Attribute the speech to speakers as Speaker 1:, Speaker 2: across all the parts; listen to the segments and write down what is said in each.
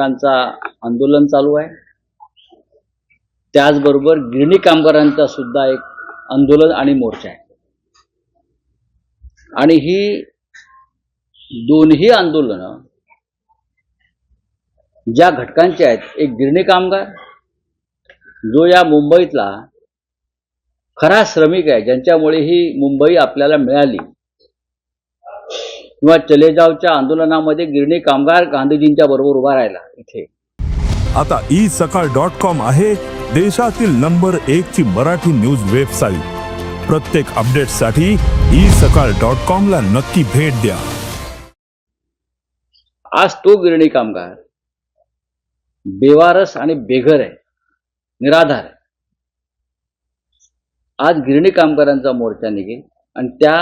Speaker 1: शिक्षकांचा आंदोलन चालू आहे. त्याचबरोबर गिरणी कामगारांचा सुद्धा एक आंदोलन आणि मोर्चा आहे. आणि ही दोन्ही आंदोलनं ज्या घटकांचे आहेत एक गिरणी कामगार जो या मुंबईतला खरा श्रमिक आहे ज्यांच्यामुळे ही मुंबई आपल्याला मिळाली. किंवा चलेजावच्या आंदोलनामध्ये गिरणी कामगार गांधीजींच्या बरोबर उभा राहिला इथे.
Speaker 2: आता ई सकाळ डॉट कॉम आहे देशातील नंबर एक ची मराठी न्यूज वेबसाईट. प्रत्येक अपडेटसाठी ई सकाळ डॉट कॉम ला नक्की भेट द्या.
Speaker 1: आज तो गिरणी कामगार बेवारस आणि बेघर आहे निराधार आहे. आज गिरणी कामगारांचा मोर्चा निघेल आणि त्या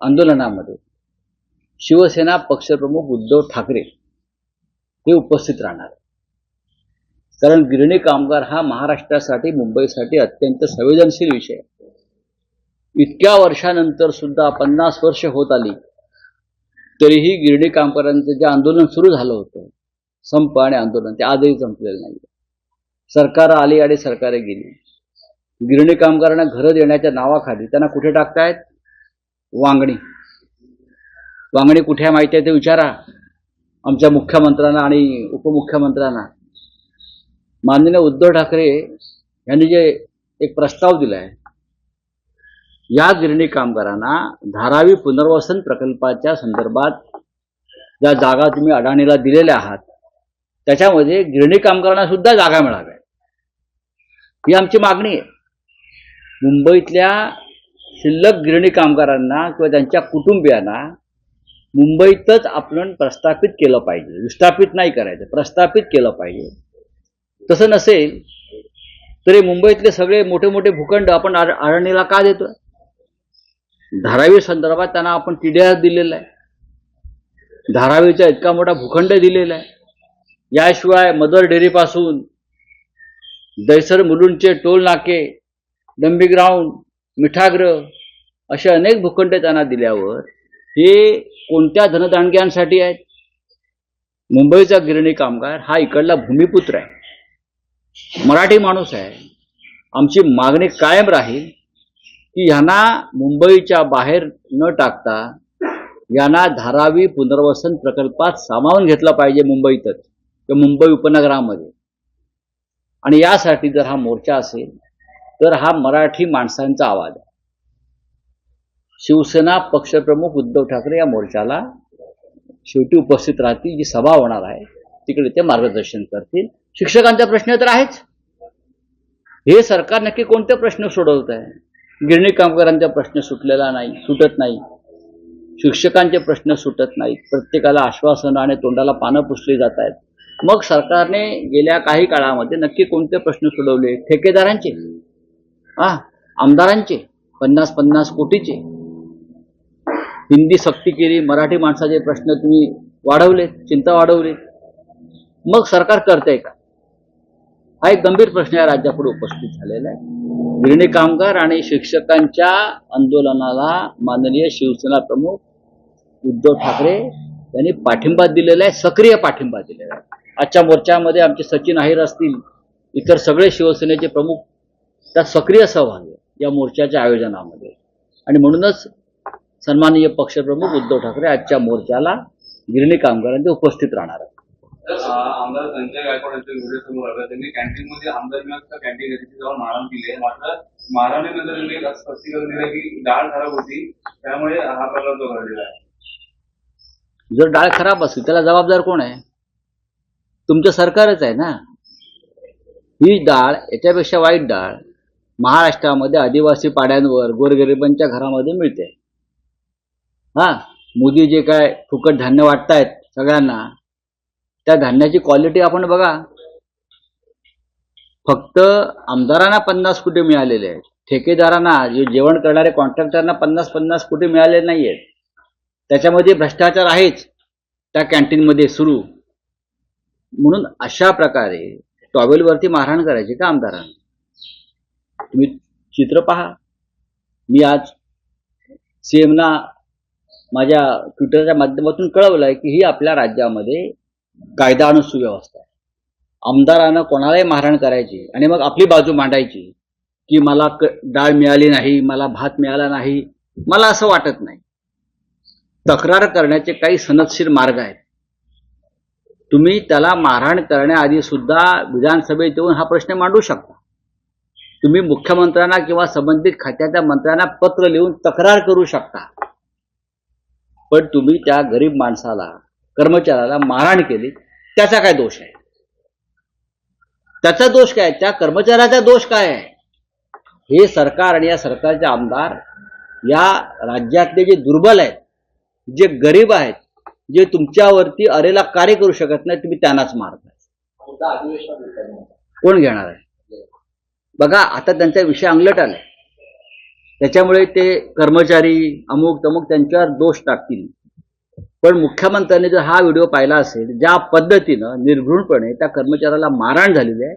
Speaker 1: आंदोलनामध्ये शिवसेना पक्षप्रमुख उद्धव ठाकरे हे उपस्थित राहणार. कारण गिरणी कामगार हा महाराष्ट्रासाठी मुंबईसाठी अत्यंत संवेदनशील विषय आहे. इतक्या वर्षानंतर सुद्धा पन्नास वर्ष होत आली तरीही गिरणी कामगारांचं जे आंदोलन सुरू झालं होतं संप आणि आंदोलन ते आजही संपलेलं नाही सरकार आली आणि सरकारे गेली. गिरणी कामगारांना घरं देण्याच्या नावाखाली त्यांना कुठे टाकतायत? वांगणी. वांगणी कुठे माहिती आहे ते विचारा. आमच्या मुख्यमंत्र्यांना आणि उपमुख्यमंत्र्यांना. माननीय उद्धव ठाकरे यांनी जे एक प्रस्ताव दिला आहे या गिरणी कामगारांना धारावी पुनर्वसन प्रकल्पाच्या संदर्भात ज्या जागा तुम्ही अडाणीला दिलेल्या आहात त्याच्यामध्ये गिरणी कामगारांना सुद्धा जागा मिळाव्या ही आमची मागणी आहे. मुंबईतल्या शिल्लक गिरणी कामगारांना किंवा त्यांच्या कुटुंबियांना मुंबईतच आपण प्रस्थापित केलं पाहिजे. विस्थापित नाही करायचं प्रस्थापित केलं पाहिजे. तसं नसेल तरी मुंबईतले सगळे मोठे मोठे भूखंड आपण आड- अडाणीला का देतो धारावी संदर्भात त्यांना आपण टीडीआर दिलेला आहे. धारावीचा इतका मोठा भूखंड दिलेला आहे. याशिवाय मदर डेअरीपासून दैसर मुलुंडचे टोल नाके डंबी ग्राउंड मिठाग्रह असे अनेक भूखंड त्यांना दिल्यावर हे कोणत्या धनदांडग्यांसाठी आहेत? मुंबईचा गिरणी कामगार हा इकडला भूमिपुत्र आहे. मराठी माणूस आहे. आमची मागणी कायम राहील की ह्यांना मुंबईच्या बाहेर न टाकता यांना धारावी पुनर्वसन प्रकल्पात सामावून घेतलं पाहिजे मुंबईतच किंवा मुंबई उपनगरामध्ये. आणि यासाठी जर हा मोर्चा असेल तर हा मराठी माणसांचा आवाज आहे. शिवसेना पक्षप्रमुख उद्धव ठाकरे या मोर्चाला शेवटी उपस्थित राहतील जी सभा होणार आहे तिकडे ते मार्गदर्शन करतील. शिक्षकांचा प्रश्न तर आहेच. हे सरकार नक्की कोणते प्रश्न सोडवत आहे? गिरणी कामगारांचा प्रश्न सुटलेला नाही सुटत नाही. शिक्षकांचे प्रश्न सुटत नाहीत. प्रत्येकाला आश्वासनं आणि तोंडाला पानं पुसली जात आहेत. मग सरकारने गेल्या काही काळामध्ये नक्की कोणते प्रश्न सोडवले? ठेकेदारांचे. हा आमदारांचे. पन्नास पन्नास कोटीचे. हिंदी सक्ती केली मराठी माणसाचे प्रश्न तुम्ही वाढवलेत चिंता वाढवली. मग सरकार करतंय का? हा एक गंभीर प्रश्न या राज्यापुढे उपस्थित झालेला आहे. गिरणी कामगार आणि शिक्षकांच्या आंदोलनाला माननीय शिवसेना प्रमुख उद्धव ठाकरे यांनी पाठिंबा दिलेला आहे सक्रिय पाठिंबा दिलेला आहे. आजच्या मोर्चामध्ये आमचे सचिन अहिर असतील इतर सगळे शिवसेनेचे प्रमुख त्यात सक्रिय सहभागी या मोर्चाच्या आयोजनामध्ये. आणि म्हणूनच सन्माननीय पक्षप्रमुख उद्धव ठाकरे आजच्या मोर्चाला गिरणी कामगारांचे उपस्थित राहणार आहेत.
Speaker 3: तर आ- आमदार संजय गायकवाड यांचा व्हिडिओ समोर आला. त्यांनी कॅन्टीन मध्ये आमदार मिळालं कॅन्टीन आहे तिथे जाऊन मारहाण केली आहे. मात्र मारहाणीनंतर त्यांनी एक असं स्पष्टीकरण दिलं की डाळ खराब होती. त्यामुळे हा प्रकार तो घडलेला आहे.
Speaker 1: जर डाळ खराब असेल त्याला जबाबदार कोण आहे? तुमचं सरकारच आहे ना? ही डाळ याच्यापेक्षा वाईट डाळ महाराष्ट्रामध्ये आदिवासी पाड्यांवर गोरगरिबांच्या घरामध्ये मिळते. हा मोदी जे काय फुकट धान्य वाटतायत सगळ्यांना त्या धान्याची क्वालिटी आपण बघा. फक्त आमदारांना पन्नास कोटी मिळालेले आहेत. ठेकेदारांना जे जेवण करणारे कॉन्ट्रॅक्टरना पन्नास पन्नास कोटी मिळाले नाही आहेत त्याच्यामध्ये भ्रष्टाचार आहेच. त्या कॅन्टीनमध्ये सुरू. म्हणून अशा प्रकारे टॉवेलवरती मारहाण करायची का आमदारांना? तुम्ही चित्र पहा. मी आज सीएमना माझ्या ट्विटरच्या माध्यमातून कळवलं आहे की ही आपल्या राज्यामध्ये कायदा आणि सुव्यवस्था आहे. आमदारानं कोणालाही मारहाण करायची आणि मग आपली बाजू मांडायची की मला क डाळ मिळाली नाही मला भात मिळाला नाही मला असं वाटत नाही. तक्रार करण्याचे काही सनदशीर मार्ग आहेत. तुम्ही त्याला मारहाण करण्याआधी सुद्धा विधानसभेत येऊन हा प्रश्न मांडू शकता. तुम्ही मुख्यमंत्र्यांना किंवा संबंधित खात्याच्या मंत्र्यांना पत्र लिहून तक्रार करू शकता. पण तुम्ही त्या गरीब माणसाला कर्मचाऱ्याला मारहाण केली त्याचा काय दोष आहे? त्याचा दोष काय? त्या कर्मचाऱ्याचा दोष काय आहे? हे सरकार आणि या सरकारचे आमदार या राज्यातले जे दुर्बल आहेत जे गरीब आहेत जे तुमच्यावरती अरेला कार्य करू शकत नाही तुम्ही त्यांनाच मारताय. कोण घेणार आहे? बघा आता त्यांचा विषय अंगलट आलाय. त्याच्यामुळे ते कर्मचारी अमुक तमुक त्यांच्यावर दोष टाकतील. पण मुख्यमंत्र्यांनी जर हा व्हिडिओ पाहिला असेल ज्या पद्धतीनं निर्घृणपणे त्या कर्मचाऱ्याला मारहाण झालेली आहे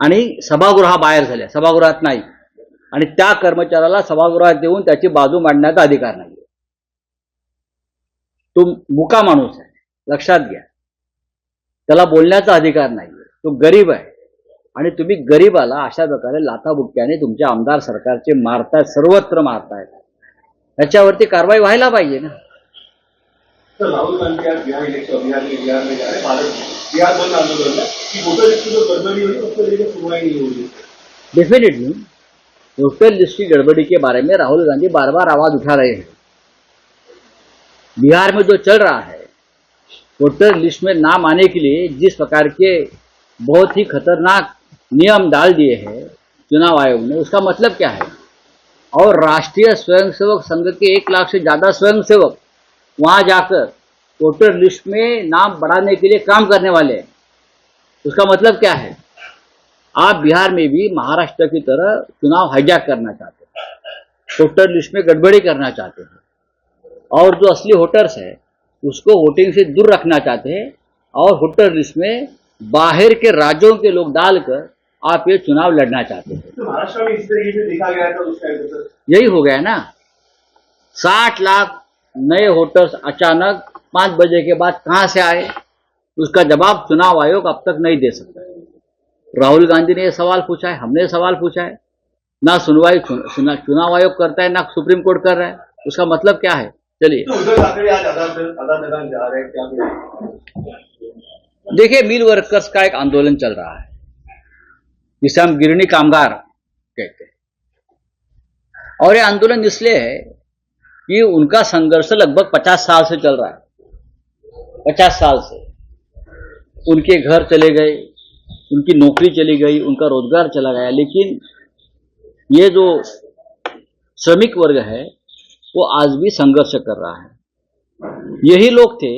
Speaker 1: आणि सभागृहाबाहेर झाल्या सभागृहात नाही. आणि त्या कर्मचाऱ्याला सभागृहात देऊन त्याची बाजू मांडण्याचा अधिकार नाही. तो मुका माणूस आहे लक्षात घ्या. त्याला बोलण्याचा अधिकार नाही. तो गरीब आहे. आणि तुम्ही गरीबाला अशा प्रकारे लाथाबुक्क्याने तुमच्या आमदार सरकारचे मारतायत सर्वत्र मारतायत त्याच्यावरती कारवाई व्हायला पाहिजे ना.
Speaker 4: राहुल गांधी आज बिहार इलेक्शन बिहार में बिहार में जा रहे भारत बिहार बंद आंदोलन है कि वोटर लिस्ट में जो गड़बड़ी हुई उसको लेकर सुनवाई नहीं रही
Speaker 1: डेफिनेटली वोटर लिस्ट की गड़बड़ी के बारे में राहुल गांधी बार बार आवाज उठा रहे हैं. बिहार में जो चल रहा है वोटर लिस्ट में नाम आने के लिए जिस प्रकार के बहुत ही खतरनाक नियम डाल दिए हैं, चुनाव आयोग ने। उसका मतलब क्या है? और राष्ट्रीय स्वयंसेवक संघ के एक लाख से ज़्यादा स्वयंसेवक वहाँ जाकर वोटर लिस्ट में नाम बढ़ाने के लिए काम करने वाले हैं। उसका मतलब क्या है? आप बिहार में भी महाराष्ट्र की तरह चुनाव हाईजैक करना चाहते हैं, वोटर लिस्ट में गड़बड़ी करना चाहते हैं। और जो असली वोटर्स है, उसको वोटिंग से दूर रखना चाहते हैं और वोटर लिस्ट में बाहर के राज्यों के लोग डालकर आप ये चुनाव लड़ना चाहते हैं।
Speaker 4: तो महाराष्ट्र में इस तरीके से देखा गया था उस टाइम पे सर?
Speaker 1: यही हो गया ना? साठ लाख नए वोटर्स अचानक पाँच बजे के बाद कहाँ से आए? उसका जवाब चुनाव आयोग अब तक नहीं दे सकता। राहुल गांधी ने यह सवाल पूछा है हमने सवाल पूछा है। ना सुनवाई चुनाव आयोग करता है ना सुप्रीम कोर्ट कर रहा है। उसका मतलब क्या है? चलिए।
Speaker 4: तो?
Speaker 1: देखिए मिल वर्कर्स का एक आंदोलन चल रहा है। जिसे हम गिरणी कामगार कहते हैं। और ये आंदोलन इसलिए है कि उनका संघर्ष लगभग पचास साल से चल रहा है। पचास साल से। उनके घर चले गए, उनकी नौकरी चली गई, उनका रोज़गार चला गया, लेकिन ये जो श्रमिक वर्ग है, वो आज भी संघर्ष कर रहा है। यही लोग थे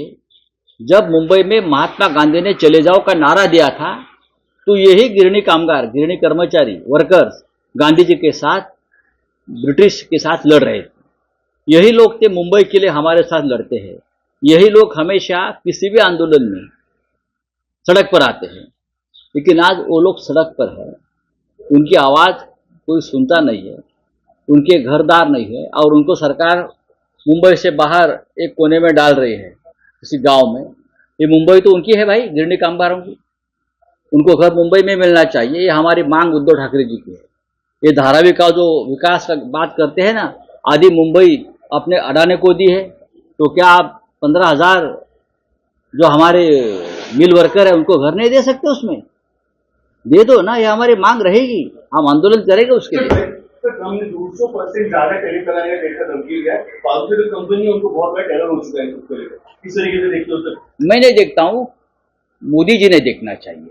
Speaker 1: जब मुंबई में महात्मा गांधी ने चले जाओ का नारा दिया था तो यही गिरणी कामगार, गिरणी कर्मचारी वर्कर्स गांधी जी के साथ, ब्रिटिश के साथ लड़ रहे थे। यही लोग थे मुंबई के लिए हमारे साथ लड़ते हैं। यही लोग हमेशा किसी भी आंदोलन में सड़क पर आते हैं। लेकिन आज वो लोग सड़क पर है। उनकी आवाज़ कोई सुनता नहीं है। उनके घरदार नहीं है और उनको सरकार मुंबई से बाहर एक कोने में डाल रही है, किसी गाँव में। ये मुंबई तो उनकी है भाई, गिरणी कामगारों की। उनको घर मुंबई में मिलना चाहिए ये हमारी मांग उद्धव ठाकरे जी की है। ये धारावी का जो विकास का बात करते हैं ना आदि मुंबई अपने अडाने को दी है तो क्या आप पंद्रह हज़ार जो हमारे मिल वर्कर है उनको घर नहीं दे सकते उसमें? दे दो ना ये हमारी मांग रहेगी हम आंदोलन करेंगे उसके लिए।
Speaker 4: हमने दो सौ परसेंट ज़्यादा टेरिफ लगाने का रेट का धमकी दिया है। कंपनी उनको बहुत बड़ा टेरर हो चुका है उसको तरीके से देखते हो सर?
Speaker 1: मैं नहीं देखता हूँ मोदी जी ने देखना चाहिए।